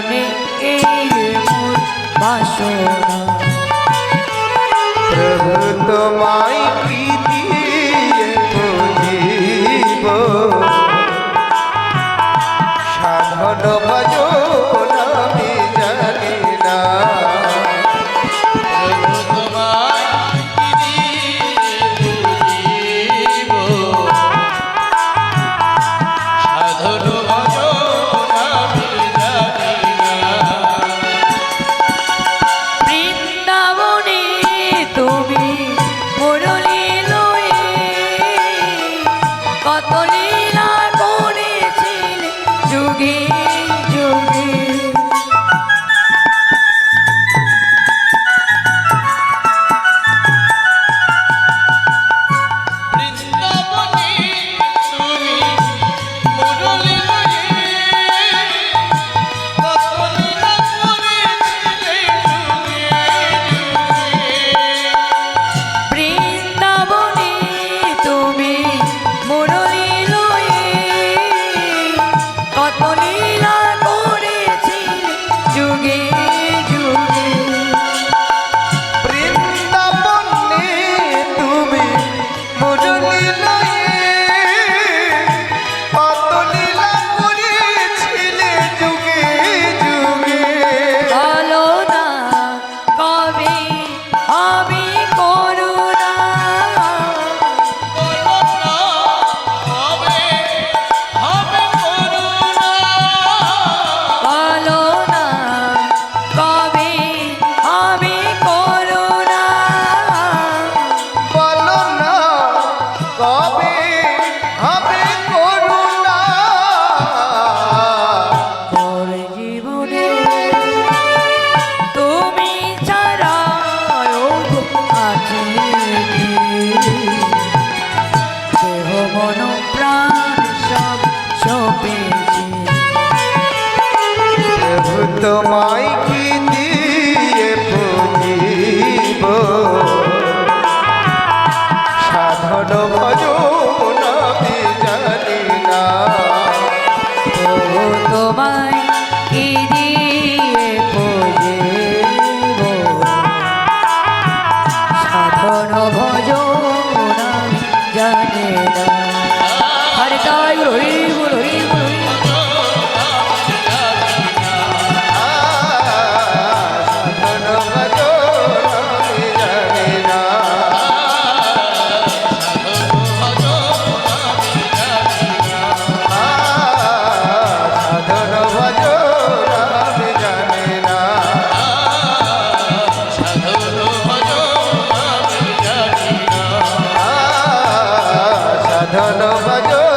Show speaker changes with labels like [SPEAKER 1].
[SPEAKER 1] চরণে এই মোর বাসনা।
[SPEAKER 2] প্রভু
[SPEAKER 1] তোমায় প্রীতি বুঝিব সাধন ভজন
[SPEAKER 3] তোমায় কি দিয়ে পুজিব সাধন ভজন আমি তোমায় কি দিয়ে পুজিব সাধন জানি না।
[SPEAKER 1] হরে তাই হরি
[SPEAKER 3] হরি ধনবাজ